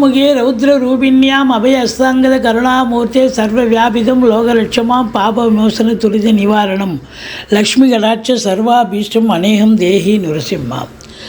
சதுர்முகே ரௌத்ர ரூபிண்யாம் அபய அஸ்தாங்கத கருணாமூர்த்தே சர்வ வியாபிதம் லோகலட்சமாம் பாப விமோசன துரித நிவாரணம். லக்ஷ்மி கடாட்ச சர்வாபீஷ்டம் அநேகம் தேகி நுரசிம்மாம்.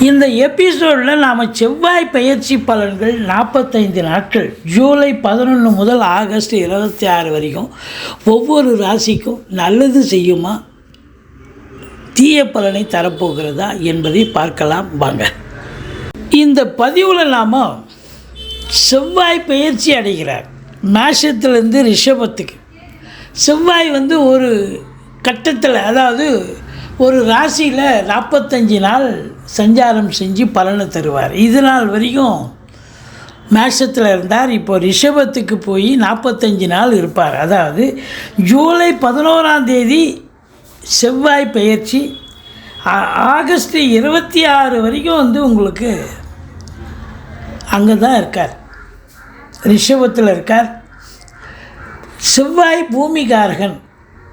இந்த எபிசோடில் நாம் செவ்வாய் பயிற்சி பலன்கள் நாற்பத்தைந்து நாட்கள் ஜூலை பதினொன்று முதல் ஆகஸ்ட் இருபத்தி ஆறு வரைக்கும் ஒவ்வொரு ராசிக்கும் நல்லது செய்யுமா தீய பலனை தரப்போகிறதா என்பதை பார்க்கலாம் வாங்க. இந்த பதிவில் நாம் செவ்வாய் பயிற்சி அடைகிறார். மேஷத்துலேருந்து ரிஷபத்துக்கு. செவ்வாய் வந்து ஒரு கட்டத்தில் அதாவது ஒரு ராசியில் நாற்பத்தஞ்சு நாள் சஞ்சாரம் செஞ்சு பலனை தருவார். இது நாள் வரைக்கும் மேஷத்தில் இருந்தார். இப்போ ரிஷபத்துக்கு போய் நாற்பத்தஞ்சு நாள் இருப்பார். அதாவது ஜூலை பதினோராம் தேதி செவ்வாய் பயிற்சி ஆகஸ்ட் இருபத்தி ஆறு வரைக்கும் வந்து உங்களுக்கு அங்கே தான் இருக்கார். ரிஷபத்தில் இருக்கார். செவ்வாய் பூமிகாரகன்.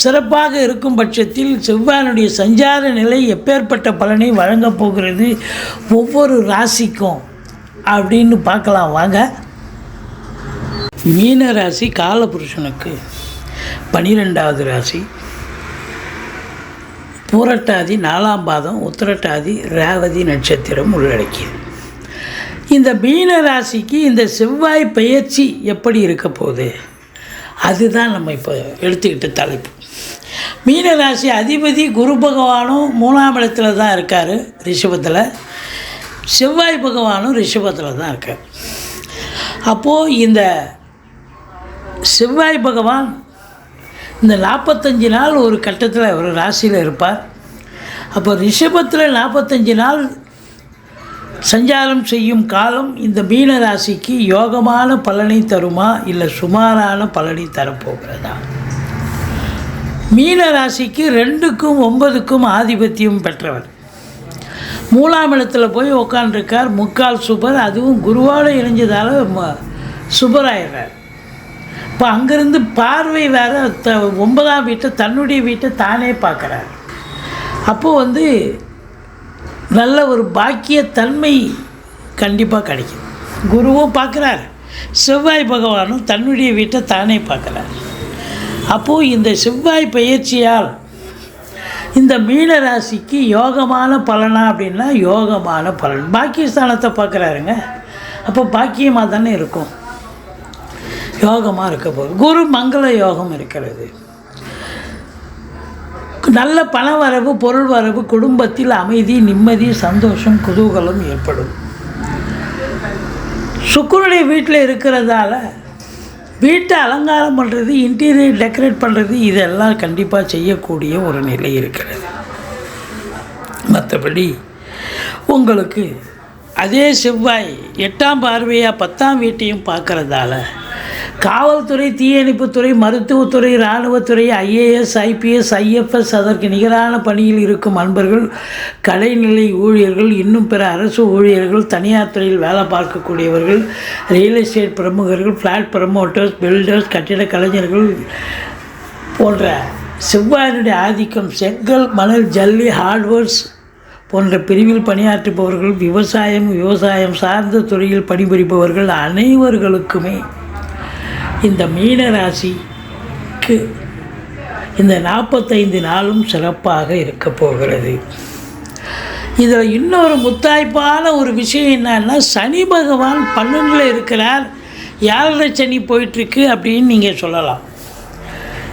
சிறப்பாக இருக்கும் பட்சத்தில் செவ்வாயினுடைய சஞ்சார நிலை எப்பேற்பட்ட பலனை வழங்கப் போகிறது ஒவ்வொரு ராசிக்கும் அப்படின்னு பார்க்கலாம். வாங்க. மீன ராசி காலபுருஷனுக்கு பனிரெண்டாவது ராசி. பூரட்டாதி நாலாம் பாதம் உத்திரட்டாதி ரேவதி நட்சத்திரம் உள்ளடக்கியது. இந்த மீன ராசிக்கு இந்த செவ்வாய் பயிற்சி எப்படி இருக்க போகுது? அதுதான் நம்ம இப்போ எடுத்துக்கிட்ட தலைப்பு. மீன ராசி அதிபதி குரு பகவானும் மூணாம் இடத்துல தான் இருக்கார் ரிஷபத்தில். செவ்வாய் பகவானும் ரிஷபத்தில் தான் இருக்கார். அப்போது இந்த செவ்வாய் பகவான் இந்த நாற்பத்தஞ்சு நாள் ஒரு கட்டத்தில் ஒரு ராசியில் இருப்பார். அப்போ ரிஷபத்தில் நாற்பத்தஞ்சு நாள் சஞ்சாரம் செய்யும் காலம் இந்த மீன ராசிக்கு யோகமான பலனை தருமா இல்லை சுமாரான பலனை தரப்போகிறதா? மீன ராசிக்கு ரெண்டுக்கும் ஒன்பதுக்கும் ஆதிபத்தியம் பெற்றவர். மூலாம் இடத்துல போய் உக்காண்டிருக்கார் முக்கால் சுபர். அதுவும் குருவோடு இணைஞ்சதால் ம- சுபராயிடுறார். இப்போ அங்கேருந்து பார்வை வேறு த ஒன்பதாம் வீட்டை தன்னுடைய வீட்டை தானே பார்க்குறார். அப்போது வந்து நல்ல ஒரு பாக்கியத்தன்மை கண்டிப்பாக கிடைக்கும். குருவும் பார்க்குறாரு. செவ்வாய் பகவானும் தன்னுடைய வீட்டை தானே பார்க்குறார். அப்போது இந்த செவ்வாய் பயிற்சியால் இந்த மீன ராசிக்கு யோகமான பலனா அப்படின்னா யோகமான பலன். பாக்கியஸ்தானத்தை பார்க்குறாருங்க. அப்போ பாக்கியமாக தானே இருக்கும். யோகமாக இருக்க போகுது. குரு மங்கள யோகம் இருக்கிறது. நல்ல பண வரவு பொருள் வரவு குடும்பத்தில் அமைதி நிம்மதி சந்தோஷம் குதூகலம் ஏற்படும். சுக்கரனுடைய வீட்டில் இருக்கிறதால வீட்டை அலங்காரம் பண்ணுறது இன்டீரியர் டெக்கரேட் பண்ணுறது இதெல்லாம் கண்டிப்பாக செய்யக்கூடிய ஒரு நிலை இருக்கிறது. மற்றபடி உங்களுக்கு அதே செவ்வாய் எட்டாம் பார்வையாக பத்தாம் வீட்டையும் பார்க்குறதால காவல்துறை தீயணைப்புத்துறை மருத்துவத்துறை இராணுவத்துறை ஐஏஎஸ் ஐபிஎஸ் ஐஎஃப்எஸ் அதற்கு நிகரான பணியில் இருக்கும் அன்பர்கள் கலைநிலை ஊழியர்கள் இன்னும் பிற அரசு ஊழியர்கள் தனியார் துறையில் வேலை பார்க்கக்கூடியவர்கள் ரியல் எஸ்டேட் பிரமுகர்கள் ஃப்ளாட் ப்ரமோட்டர்ஸ் பில்டர்ஸ் கட்டிட கலைஞர்கள் போன்ற செவ்வாயினுடைய ஆதிக்கம் செங்கல் மணல் ஜல்லி ஹார்ட்வேர்ஸ் போன்ற பிரிவில் பணியாற்றுபவர்கள் விவசாயம் விவசாயம் சார்ந்த துறையில் பணிபுரிபவர்கள் அனைவர்களுக்குமே இந்த மீன ராசிக்கு இந்த நாற்பத்தைந்து நாளும் சிறப்பாக இருக்க போகிறது. இதில் இன்னொரு முத்தாய்ப்பான ஒரு விஷயம் என்னன்னா சனி பகவான் பன்னெண்டில் இருக்கிறார். ஏழரை சனி போயிட்டுருக்கு அப்படின்னு நீங்கள் சொல்லலாம்.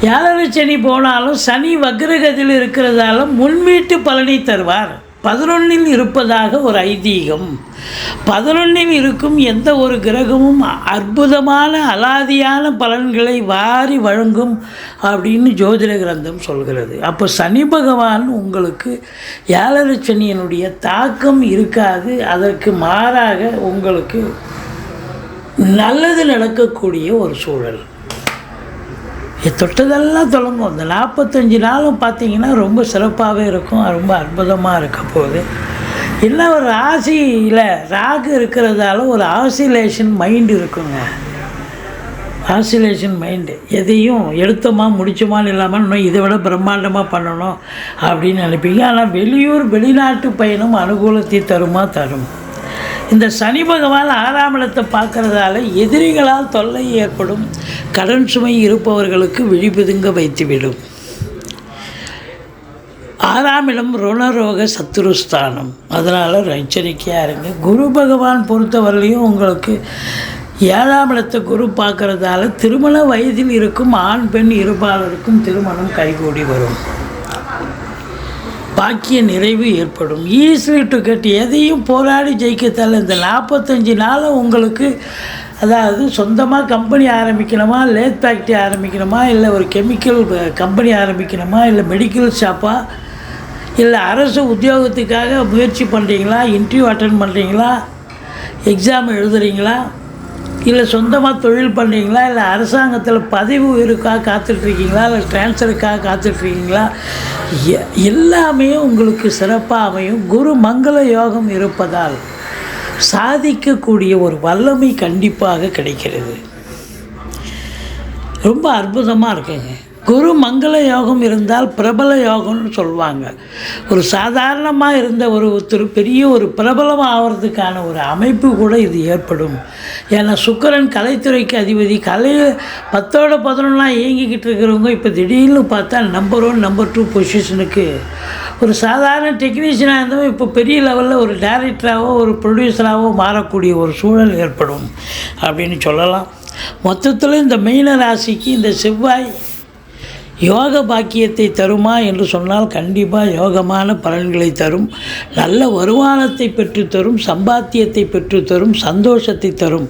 ஏழரை சனி போனாலும் சனி வக்ரகதியில் இருக்கிறதால முன்வீட்டு பலனை தருவார். பதினொன்னில் இருப்பதாக ஒரு ஐதீகம். பதினொன்னில் இருக்கும் எந்த ஒரு கிரகமும் அற்புதமான அலாதியான பலன்களை வாரி வழங்கும் அப்படின்னு ஜோதிட கிரந்தம் சொல்கிறது. அப்போ சனி பகவான் உங்களுக்கு ஏழரை தாக்கம் இருக்காது. அதற்கு மாறாக உங்களுக்கு நல்லது நடக்கக்கூடிய ஒரு சூழல். தொட்டதெல்லாம் தொடங்கும். இந்த நாற்பத்தஞ்சு நாளும் பார்த்தீங்கன்னா ரொம்ப சிறப்பாகவே இருக்கும். ரொம்ப அற்புதமாக இருக்க போகுது. என்ன ஒரு ராசியில் ராகு இருக்கிறதால ஒரு ஆசிலேஷன் மைண்டு இருக்குங்க. ஆசிலேஷன் மைண்டு எதையும் எடுத்தோமா முடிச்சோமான்னு இல்லாமல் இன்னும் இதை விட பிரம்மாண்டமாக பண்ணணும் அப்படின்னு நினைப்பீங்க. ஆனால் வெளியூர் வெளிநாட்டு பயணம் அனுகூலத்தை தருமா தரும். இந்த சனி பகவான் ஆறாம் இடத்தை பார்க்கறதால எதிரிகளால் தொல்லை ஏற்படும். கடன் சுமை இருப்பவர்களுக்கு விழிபுதுங்க வைத்துவிடும். ஆறாம் இடம் ருணரோக சத்துருஸ்தானம். அதனால் எச்சரிக்கையாக இருங்க. குரு பகவான் பொறுத்தவரையிலையும் உங்களுக்கு ஏழாம் இடத்தை குரு பார்க்குறதால திருமண வயதில் இருக்கும் ஆண் பெண் இருபாலருக்கும் திருமணம் கைகூடி வரும். பாக்கிய நிறைவு ஏற்படும். ஈஸி டு கெட் எதையும் போராடி ஜெயிக்கத்தால் இந்த நாற்பத்தஞ்சு நாளும் உங்களுக்கு அதாவது சொந்தமாக கம்பெனி ஆரம்பிக்கணுமா லேத் ஃபேக்ட்ரி ஆரம்பிக்கணுமா இல்லை ஒரு கெமிக்கல் கம்பெனி ஆரம்பிக்கணுமா இல்லை மெடிக்கல் ஷாப்பா இல்லை அரசு உத்தியோகத்துக்காக முயற்சி பண்ணுறீங்களா இன்டர்வியூ அட்டன் பண்ணுறீங்களா எக்ஸாம் எழுதுறீங்களா இல்லை சொந்தமாக தொழில் பண்ணுறீங்களா இல்லை அரசாங்கத்தில் பதவி உயருக்காக காத்துட்ருக்கீங்களா? இல்லை ட்ரான்ஸ்ஃபருக்காக காத்துட்ருக்கீங்களா? எ- எல்லாமே உங்களுக்கு சிறப்பாக அமையும். குரு மங்கள யோகம் இருப்பதால் சாதிக்கக்கூடிய ஒரு வல்லமை கண்டிப்பாக கிடைக்கிறது. ரொம்ப அற்புதமாக இருக்குங்க. குரு மங்கள யோகம் இருந்தால் பிரபல யோகம்னு சொல்லுவாங்க. ஒரு சாதாரணமாக இருந்த ஒரு ஒருத்தர் பெரிய ஒரு பிரபலம் ஆகிறதுக்கான ஒரு அமைப்பு கூட இது ஏற்படும். ஏன்னா சுக்கரன் கலைத்துறைக்கு அதிபதி. கலை பத்தோட பதினொன்றாம் இயங்கிக்கிட்டு இருக்கிறவங்க இப்போ திடீர்னு பார்த்தா நம்பர் ஒன் நம்பர் டூ பொசிஷனுக்கு ஒரு சாதாரண டெக்னீஷியனாக இருந்தவங்க இப்போ பெரிய லெவலில் ஒரு டைரக்டராகவோ ஒரு ப்ரொடியூசராகவோ மாறக்கூடிய ஒரு சூழல் ஏற்படும். அப்படின்னு சொல்லலாம். மொத்தத்தில் இந்த மீன ராசிக்கு இந்த செவ்வாய் யோக பாக்கியத்தை தருமா என்று சொன்னால் கண்டிப்பாக யோகமான பலன்களை தரும். நல்ல வருமானத்தை பெற்றுத்தரும் சம்பாத்தியத்தை பெற்றுத்தரும் சந்தோஷத்தை தரும்.